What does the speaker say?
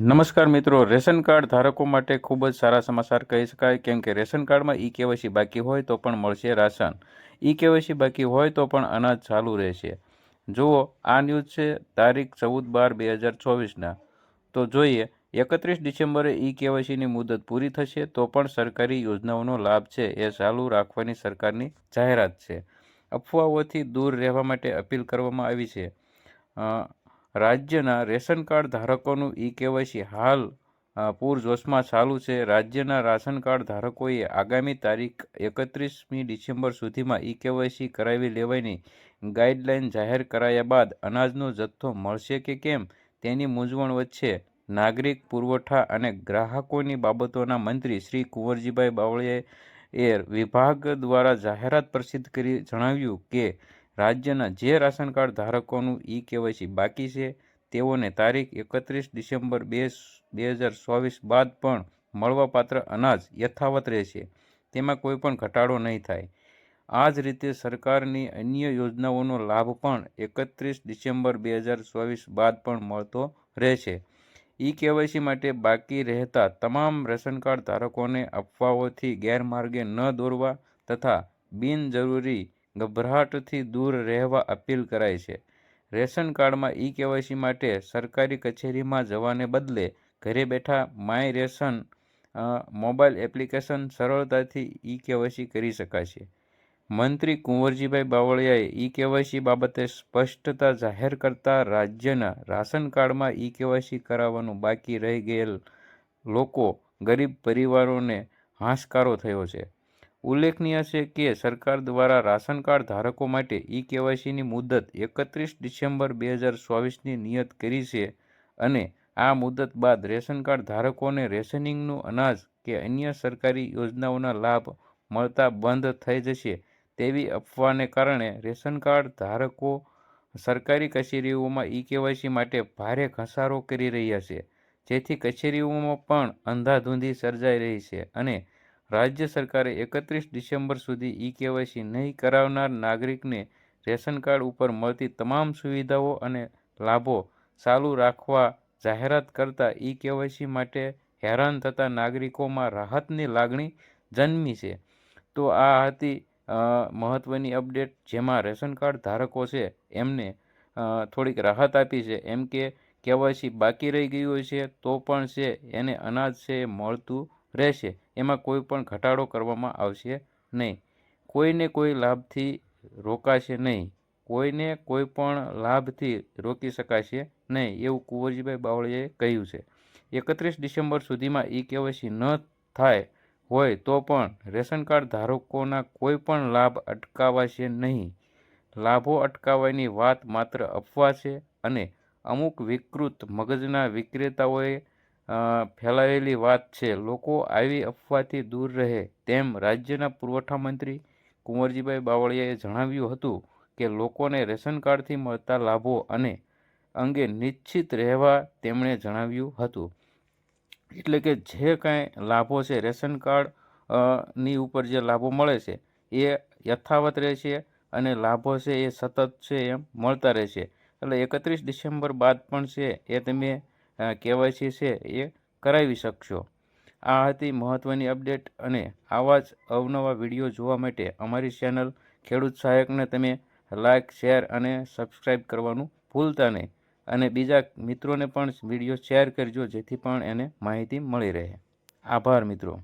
નમસ્કાર મિત્રો, ration card ધારકો માટે ખૂબ જ સારા સમાચાર કહી શકાય. કેમ કે રેશન કાર્ડમાં ઈ કેવાયસી બાકી હોય તો પણ મળશે રાશન. ઈ કેવાયસી બાકી હોય તો પણ અનાજ ચાલુ રહેશે. જુઓ, આ ન્યૂઝ છે તારીખ ચૌદ બાર બે હજાર ચોવીસના. તો જોઈએ, એકત્રીસ ડિસેમ્બરે ઈ કેવાયસીની મુદત પૂરી થશે તો પણ સરકારી યોજનાઓનો લાભ છે એ ચાલુ રાખવાની સરકારની જાહેરાત છે. અફવાઓથી દૂર રહેવા માટે અપીલ કરવામાં આવી છે. રાજ્યના રેશન કાર્ડ ધારકોનું ઈ કેવાયસી હાલ પૂરજોશમાં ચાલુ છે. રાજ્યના રાશન કાર્ડ ધારકોએ આગામી તારીખ એકત્રીસમી ડિસેમ્બર સુધીમાં ઈ કેવાયસી કરાવી લેવાની ગાઈડલાઇન જાહેર કરાયા બાદ અનાજનો જથ્થો મળશે કે કેમ તેની મૂંઝવણ વચ્ચે નાગરિક પુરવઠા અને ગ્રાહકોની બાબતોના મંત્રી શ્રી કુંવરજીભાઈ બાવળિયાએ વિભાગ દ્વારા જાહેરાત પ્રસિદ્ધ કરી જણાવ્યું કે રાજ્યના જે રાશન કાર્ડ ધારકોનું ઈ કેવાયસી બાકી છે, તેઓને તારીખ એકત્રીસ ડિસેમ્બર બે બે હજાર ચોવીસ બાદ પણ મળવાપાત્ર અનાજ યથાવત રહેશે. તેમાં કોઈ પણ ઘટાડો નહીં થાય. આ જ રીતે સરકારની અન્ય યોજનાઓનો લાભ પણ એકત્રીસ ડિસેમ્બર બે હજાર ચોવીસ બાદ પણ મળતો રહેશે. ઈ કેવાયસી માટે બાકી રહેતા તમામ રેશન કાર્ડ ધારકોને અફવાઓથી ગેરમાર્ગે ન દોરવા તથા બિનજરૂરી ગભરાટથી દૂર રહેવા અપીલ કરાય છે. રેશન કાર્ડમાં ઈ કેવાયસી માટે સરકારી કચેરીમાં જવાને બદલે ઘરે બેઠા માય રેશન મોબાઈલ એપ્લિકેશન સરળતાથી ઈ કેવાયસી કરી શકાશે. મંત્રી કુંવરજીભાઈ બાવળિયાએ ઈ કેવાયસી બાબતે સ્પષ્ટતા જાહેર કરતા રાજ્યના રાશન કાર્ડમાં ઈ કેવાયસી કરાવવાનું બાકી રહી ગયેલ લોકો ગરીબ પરિવારોને હાશકારો થયો છે. ઉલ્લેખનીય છે કે સરકાર દ્વારા રાશન કાર્ડ ધારકો માટે ઈ કેવાયસીની મુદત એકત્રીસ ડિસેમ્બર બે હજાર ચોવીસની નિયત કરી છે અને આ મુદત બાદ રેશન કાર્ડ ધારકોને રેશનિંગનું અનાજ કે અન્ય સરકારી યોજનાઓના લાભ મળતા બંધ થઈ જશે તેવી અફવાને કારણે રેશન કાર્ડ ધારકો સરકારી કચેરીઓમાં ઈ કેવાયસી માટે ભારે ઘસારો કરી રહ્યા છે, જેથી કચેરીઓમાં પણ અંધાધૂંધી સર્જાઈ રહી છે અને રાજ્ય સરકારે એકત્રીસ ડિસેમ્બર સુધી ઈ કેવાયસી નહીં કરાવનાર નાગરિકને રેશન કાર્ડ ઉપર મળતી તમામ સુવિધાઓ અને લાભો ચાલુ રાખવા જાહેરાત કરતા ઈ કેવાયસી માટે હેરાન થતા નાગરિકોમાં રાહતની લાગણી જન્મી છે. તો આ હતી મહત્ત્વની અપડેટ જેમાં રેશન કાર્ડ ધારકો છે એમને થોડીક રાહત આપી છે. એમ કે કેવાયસી બાકી રહી ગયું છે તો પણ છે, એને અનાજ છે, મળતું રહેશે. એમાં કોઈ પણ ઘટાડો કરવામાં આવશે નહીં. કોઈને કોઈ લાભથી રોકાશે નહીં. કોઈને કોઈ પણ લાભથી રોકી શકાશે નહીં એવું કુંવરજીભાઈ બાવળીએ કહ્યું છે. એકત્રીસ ડિસેમ્બર સુધીમાં ઈ કેવાયસી ન થાય હોય તો પણ રેશન કાર્ડ ધારકોના કોઈ પણ લાભ અટકાવાશે નહીં. લાભો અટકાવવાની વાત માત્ર અફવા છે અને અમુક વિકૃત મગજના વિક્રેતાઓએ અ, ફેલાવેલી વાત છે. લોકો આવી અફવાથી દૂર રહે તેમ રાજ્યના પુરવઠા મંત્રી કુંવરજીભાઈ બાવળિયાએ જણાવ્યું હતું કે લોકોને રેશન કાર્ડથી મળતા લાભો અને અંગે નિશ્ચિત રહેવા તેમણે જણાવ્યું હતું. એટલે કે જે કાંઈ લાભો છે રેશન કાર્ડની ઉપર જે લાભો મળે છે એ યથાવત રહેશે અને લાભો છે એ સતત છે એમ મળતા રહેશે. એટલે એકત્રીસ ડિસેમ્બર બાદ પણ છે એ તમે કેવાયસી છે એ કરાવી શકશો. આ હતી મહત્ત્વની અપડેટ અને આવા જ અવનવા વીડિયો જોવા માટે અમારી ચેનલ ખેડૂત સહાયકને તમે લાઇક શેર અને સબસ્ક્રાઈબ કરવાનું ભૂલતા નહીં. અને બીજા મિત્રોને પણ વીડિયો શેર કરજો જેથી પણ એને માહિતી મળી રહે. આભાર મિત્રો.